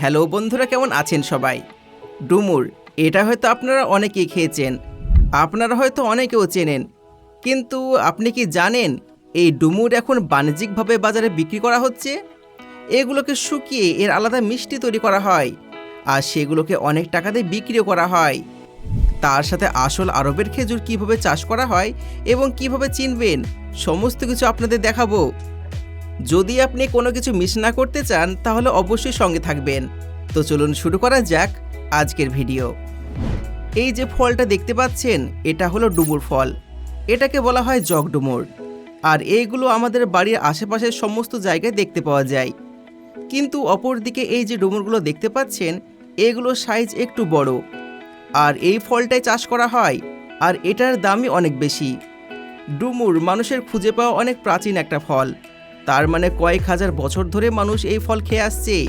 Hello বন্ধুরা, কেমন আছেন সবাই? ডুমুর, এটা হয়তো আপনারা অনেকেই খেয়েছেন, আপনারা হয়তো অনেকেও চেনেন, কিন্তু আপনি কি জানেন এই ডুমুর এখন বাণিজ্যিকভাবে বাজারে বিক্রি করা হচ্ছে? এগুলোকে শুকিয়ে এর আলাদা মিষ্টি তৈরি করা হয়, আর সেগুলোকে অনেক টাকা দিয়ে বিক্রিও করা হয়। তার সাথে আসল আরবের খেজুর কীভাবে চাষ করা হয় এবং কীভাবে চিনবেন, সমস্ত কিছু আপনাদের দেখাবো। যদি আপনি কোনো কিছু মিস না করতে চান, তাহলে অবশ্যই সঙ্গে থাকবেন। তো চলুন শুরু করা যাক আজকের ভিডিও এই যে ফলটা দেখতে পাচ্ছেন, এটা হলো ডুমুর ফল। এটাকে বলা হয় জগ ডুমুর আর এইগুলো আমাদের বাড়ির আশেপাশের সমস্ত জায়গায় দেখতে পাওয়া যায়। কিন্তু অপরদিকে এই যে ডুমুরগুলো দেখতে পাচ্ছেন এগুলো সাইজ একটু বড়। আর এই ফলটাই চাষ করা হয়, আর এটার দামই অনেক বেশি। ডুমুর মানুষের খুঁজে পাওয়া অনেক প্রাচীন একটা ফল। তার মানে কয়েক হাজার বছর ধরে মানুষ এই ফল খেয়ে আসছে।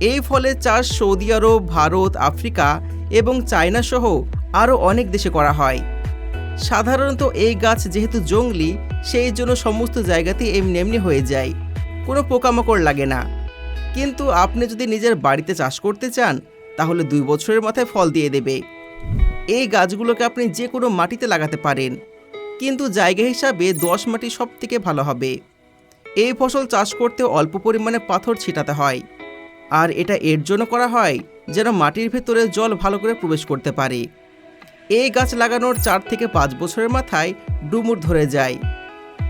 এই ফলের চাষ সৌদি আরব, ভারত, আফ্রিকা এবং চায়না সহ আরও অনেক দেশে করা হয়। সাধারণত এই গাছ যেহেতু জঙ্গলি, সেই জন্য সমস্ত জায়গাতে এমনি এমনি হয়ে যায়। কোনো পোকামাকড় লাগে না। কিন্তু আপনি যদি নিজের বাড়িতে চাষ করতে চান, তাহলে দুই বছরের মাথায় ফল দিয়ে দেবে। এই গাছগুলোকে আপনি যে কোনো মাটিতে লাগাতে পারেন। কিন্তু জায়গা হিসাবে দোআঁশ মাটি সব থেকে ভালো হবে। এই ফসল চাষ করতে অল্প পরিমাণে পাথর ছিটাতে হয়। আর এটা এর জন্য করা হয় যেন মাটির ভেতরে জল ভালো করে প্রবেশ করতে পারে। এই গাছ লাগানোর চার থেকে পাঁচ বছরের মাথায় ডুমুর ধরে যায়।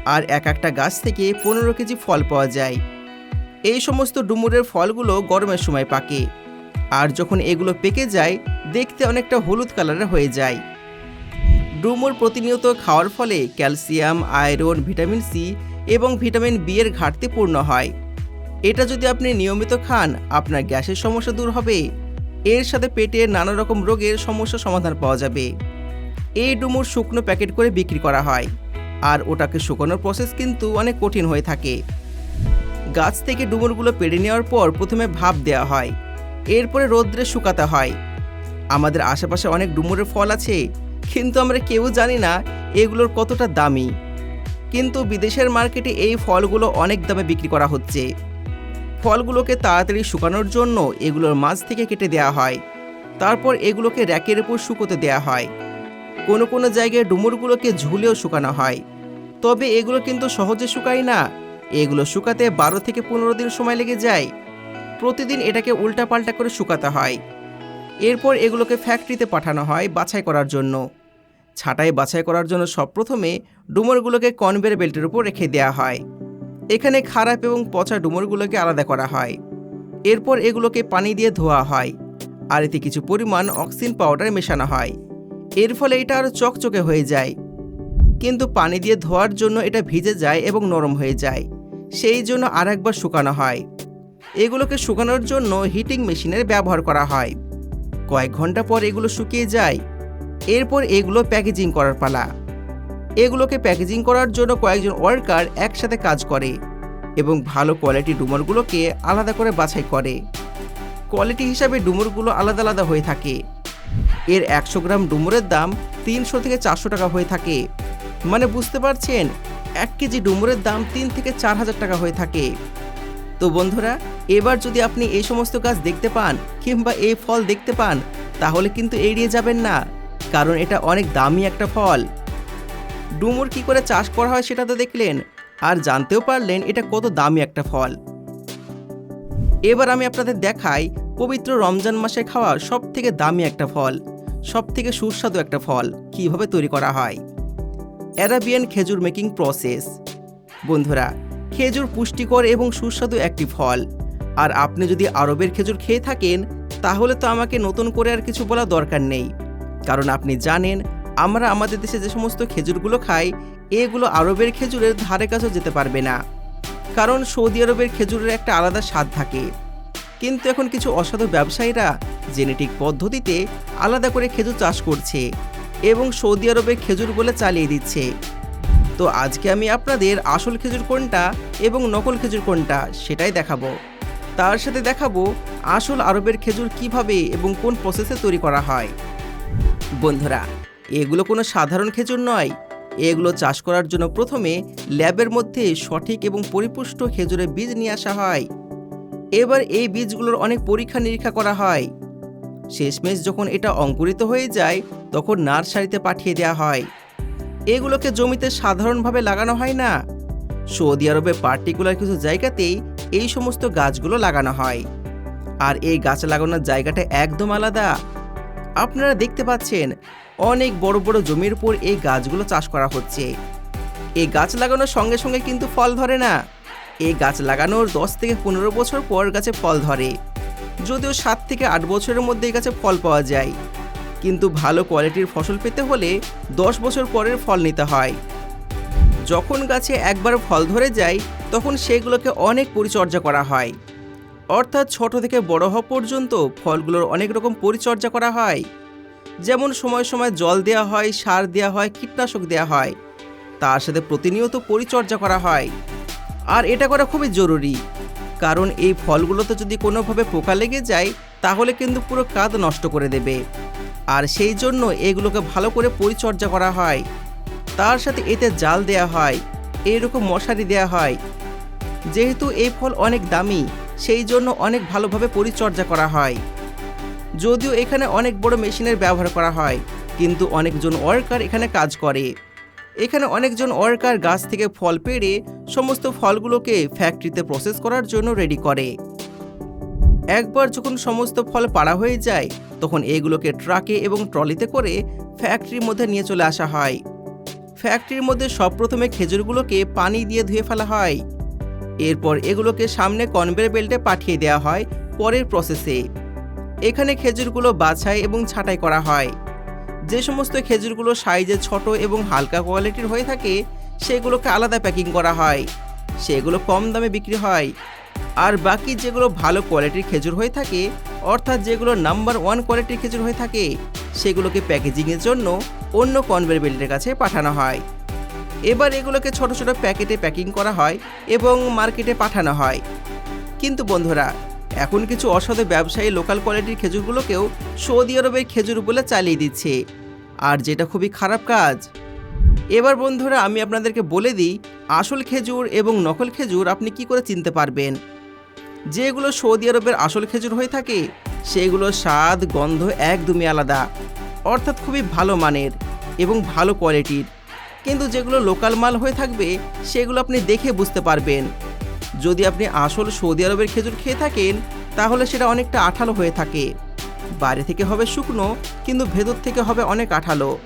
আর এক একটা গাছ থেকে পনেরো কেজি ফল পাওয়া যায়। এই সমস্ত ডুমুরের ফলগুলো গরমের সময় পাকে। আর যখন এগুলো পেকে যায়, দেখতে অনেকটা হলুদ কালারের হয়ে যায়। ডুমুর প্রতিনিয়ত খাওয়ার ফলে ক্যালসিয়াম, আয়রন, ভিটামিন সি এবং ভিটামিন বি এর ঘাটতি পূর্ণ হয়। এটা যদি আপনি নিয়মিত খান, আপনার গ্যাসের সমস্যা দূর হবে। এর সাথে পেটের নানা রকম রোগের সমস্যা সমাধান পাওয়া যাবে। এই ডুমুর শুকনো প্যাকেট করে বিক্রি করা হয়। আর ওটাকে শুকানোর প্রসেস কিন্তু অনেক কঠিন হয়ে থাকে। গাছ থেকে ডুমুরগুলো পেড়ে নেওয়ার পর প্রথমে ভাপ দেওয়া হয়। এরপরে রোদ্রে শুকাতে হয়। আমাদের আশেপাশে অনেক ডুমুরের ফল আছে, কিন্তু আমরা কেউ জানি না এগুলোর কতটা দামি। কিন্তু বিদেশের মার্কেটে এই ফলগুলো অনেক দামে বিক্রি করা হচ্ছে। ফলগুলোকে তাড়াতাড়ি শুকানোর জন্য এগুলোর মাছ থেকে কেটে দেওয়া হয়। তারপর এগুলোকে র্যাকের উপর শুকোতে দেওয়া হয়। কোনো কোনো জায়গায় ডুমুরগুলোকে ঝুলেও শুকানো হয়। তবে এগুলো কিন্তু সহজে শুকায় না। এগুলো শুকাতে বারো থেকে পনেরো দিন সময় লেগে যায়। প্রতিদিন এটাকে উল্টাপাল্টা করে শুকাতে হয়। এরপর এগুলোকে ফ্যাক্টরিতে পাঠানো হয় বাছাই করার জন্য। ছাঁটাই বাছাই করার জন্য সবপ্রথমে ডুমরগুলোকে কনভেয়ার বেল্টের উপর রেখে দেওয়া হয়। এখানে খারাপ এবং পচা ডুমরগুলোকে আলাদা করা হয়। এরপর এগুলোকে পানি দিয়ে ধোয়া হয় আর এতে কিছু পরিমাণ অক্সিজেন পাউডার মেশানো হয়। এর ফলে এটা আরও চকচকে হয়ে যায়। কিন্তু পানি দিয়ে ধোয়ার জন্য এটা ভিজে যায় এবং নরম হয়ে যায়। সেই জন্য আর একবার শুকানো হয়। এগুলোকে শুকানোর জন্য হিটিং মেশিনের ব্যবহার করা হয়। কয়েক ঘণ্টা পর এগুলো শুকিয়ে যায় এরপর এগুলো প্যাকেজিং করার পালা। এগুলোকে প্যাকেজিং করার জন্য কয়েকজন ওয়ার্কার একসাথে কাজ করে এবং ভালো কোয়ালিটি ডুমরগুলোকে আলাদা করে বাছাই করে। কোয়ালিটি হিসাবে ডুমুরগুলো আলাদা আলাদা হয়ে থাকে। এর একশো গ্রাম ডুমুরের দাম তিনশো থেকে চারশো টাকা হয়ে থাকে। মানে বুঝতে পারছেন? এক কেজি ডুমুরের দাম তিন থেকে চার হাজার টাকা হয়ে থাকে। তো বন্ধুরা, এবার যদি আপনি এই সমস্ত গাছ দেখতে পান কিংবা এই ফল দেখতে পান, তাহলে কিন্তু এড়িয়ে যাবেন না। কারণ এটা অনেক দামি একটা ফল। ডুমুর কি করে চাষ করা হয় সেটা তো দেখলেন। আর জানতেও পারলেন এটা কত দামি একটা ফল। এবার আমি আপনাদের দেখাই পবিত্র রমজান মাসে খাওয়া সব থেকে দামি একটা ফল সব থেকে সুস্বাদু একটা ফল কীভাবে তৈরি করা হয়। অ্যারাবিয়ান খেজুর মেকিং প্রসেস। বন্ধুরা, খেজুর পুষ্টিকর এবং সুস্বাদু একটি ফল। আর আপনি যদি আরবের খেজুর খেয়ে থাকেন, তাহলে তো আমাকে নতুন করে আর কিছু বলা দরকার নেই। কারণ আপনি জানেন, আমরা আমাদের দেশে যে সমস্ত খেজুরগুলো খাই, এগুলো আরবের খেজুরের ধারে কাছেও যেতে পারবে না। কারণ সৌদি আরবের খেজুরের একটা আলাদা স্বাদ থাকে। কিন্তু এখন কিছু অসাধু ব্যবসায়ীরা জেনেটিক পদ্ধতিতে আলাদা করে খেজুর চাষ করছে এবং সৌদি আরবের খেজুর বলে চালিয়ে দিচ্ছে। তো আজকে আমি আপনাদের আসল খেজুর কোনটা এবং নকল খেজুর কোনটা সেটাই দেখাবো। তার সাথে দেখাবো আসল আরবের খেজুর কীভাবে এবং কোন প্রসেসে তৈরি করা হয়। বন্ধুরা, এগুলো কোনো সাধারণ খেজুর নয়। এগুলো চাষ করার জন্য প্রথমে ল্যাবের মধ্যে সঠিক এবং পরিপুষ্ট খেজুরের বীজ নিয়ে আসা হয়। এবার এই বীজগুলোর অনেক পরীক্ষা নিরীক্ষা করা হয়। শেষমেশ যখন এটা অঙ্কুরিত হয়ে যায়, তখন নার্সারিতে পাঠিয়ে দেওয়া হয়। এগুলোকে জমিতে সাধারণভাবে লাগানো হয় না। সৌদি আরবে পার্টিকুলার কিছু জায়গাতেই এই সমস্ত গাছগুলো লাগানো হয়। আর এই গাছ লাগানোর জায়গাটা একদম আলাদা। আপনারা দেখতে পাচ্ছেন অনেক বড় বড় জমির উপর এই গাছগুলো চাষ করা হচ্ছে। এই গাছ লাগানোর সঙ্গে সঙ্গে কিন্তু ফল ধরে না। এই গাছ লাগানোর দশ থেকে পনেরো বছর পর গাছে ফল ধরে। যদিও সাত থেকে আট বছরের মধ্যে এই গাছে ফল পাওয়া যায়। কিন্তু ভালো কোয়ালিটির ফসল পেতে হলে দশ বছর পরের ফল নিতে হয়। যখন গাছে একবার ফল ধরে যায়, তখন সেগুলোকে অনেক পরিচর্যা করা হয়। অর্থাৎ ছোট থেকে বড় হওয়া পর্যন্ত ফলগুলোর অনেক রকম পরিচর্যা করা হয়। যেমন সময় সময় জল দেওয়া হয়, সার দেওয়া হয়, কীটনাশক দেওয়া হয়। তার সাথে প্রতিনিয়ত পরিচর্যা করা হয়। আর এটা করা খুবই জরুরি। কারণ এই ফলগুলোতে যদি কোনোভাবে পোকা লেগে যায়, তাহলে কিন্তু পুরো কাঁধ নষ্ট করে দেবে। আর সেই জন্য এগুলোকে ভালো করে পরিচর্যা করা হয়। তার সাথে এতে জাল দেয়া হয় এইরকম মশারি দেয়া হয়। যেহেতু এই ফল অনেক দামি সেই জন্য অনেক ভালোভাবে পরিচর্যা করা হয়। যদিও এখানে অনেক বড় মেশিনের ব্যবহার করা হয়, কিন্তু অনেকজন ওয়ার্কার এখানে কাজ করে। এখানে অনেকজন ওয়ার্কার গাছ থেকে ফল পেড়ে সমস্ত ফলগুলোকে ফ্যাক্টরিতে প্রসেস করার জন্য রেডি করে। একবার যখন সমস্ত ফল পাড়া হয়ে যায়, তখন এগুলোকে ট্রাকে এবং ট্রলিতে করে ফ্যাক্টরির মধ্যে নিয়ে চলে আসা হয়। ফ্যাক্টরির মধ্যে সব প্রথমে খেজুরগুলোকে পানি দিয়ে ধুয়ে ফেলা হয়। এরপর এগুলোকে সামনে কনভের বেল্টে পাঠিয়ে দেওয়া হয় পরের প্রসেসে। এখানে খেজুরগুলো বাছাই এবং ছাঁটাই করা হয়। যে সমস্ত খেজুরগুলো সাইজে ছোট এবং হালকা কোয়ালিটির হয়ে থাকে, সেগুলোকে আলাদা প্যাকিং করা হয়। সেগুলো কম দামে বিক্রি হয়। আর বাকি যেগুলো ভালো কোয়ালিটির খেজুর হয়ে থাকে, অর্থাৎ যেগুলো নাম্বার ওয়ান কোয়ালিটির খেজুর হয়ে থাকে, সেগুলোকে প্যাকেজিংয়ের জন্য অন্য কনভের বেল্টের কাছে পাঠানো হয়। এবার এগুলোকে ছোট ছোট প্যাকেটে প্যাকিং করা হয় এবং মার্কেটে পাঠানো হয়। কিন্তু বন্ধুরা, এখন কিছু অসাধু ব্যবসায়ী লোকাল কোয়ালিটির খেজুরগুলোকেও সৌদি আরবের খেজুর বলে চালিয়ে দিচ্ছে। আর যেটা খুবই খারাপ কাজ, এবার বন্ধুরা আমি আপনাদেরকে বলে দিই, আসল খেজুর এবং নকল খেজুর আপনি কি করে চিনতে পারবেন? যেগুলো সৌদি আরবের আসল খেজুর হয়ে থাকে সেগুলো স্বাদ, গন্ধ একদমই আলাদা। অর্থাৎ খুবই ভালো মানের এবং ভালো কোয়ালিটির। কিন্তু যেগুলো লোকাল মাল হয়ে থাকবে, সেগুলো আপনি দেখে বুঝতে পারবেন। যদি আপনি আসল সৌদি আরবের খেজুর খেয়ে থাকেন, তাহলে সেটা অনেকটা আঠালো হয়ে থাকে। বাইরে থেকে হবে শুকনো, কিন্তু ভেতর থেকে হবে অনেক আঠালো।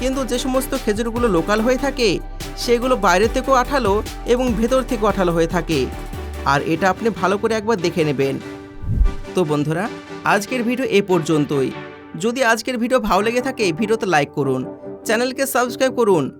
কিন্তু যে সমস্ত খেজুরগুলো লোকাল হয়ে থাকে, সেগুলো বাইরে থেকেও আঠালো এবং ভেতর থেকেও আঠালো হয়ে থাকে। আর এটা আপনি ভালো করে একবার দেখে নেবেন। তো বন্ধুরা, আজকের ভিডিও এ পর্যন্তই। যদি আজকের ভিডিও ভালো লেগে থাকে, ভিডিওতে লাইক করুন। চ্যানেলকে সাবস্ক্রাইব করুন।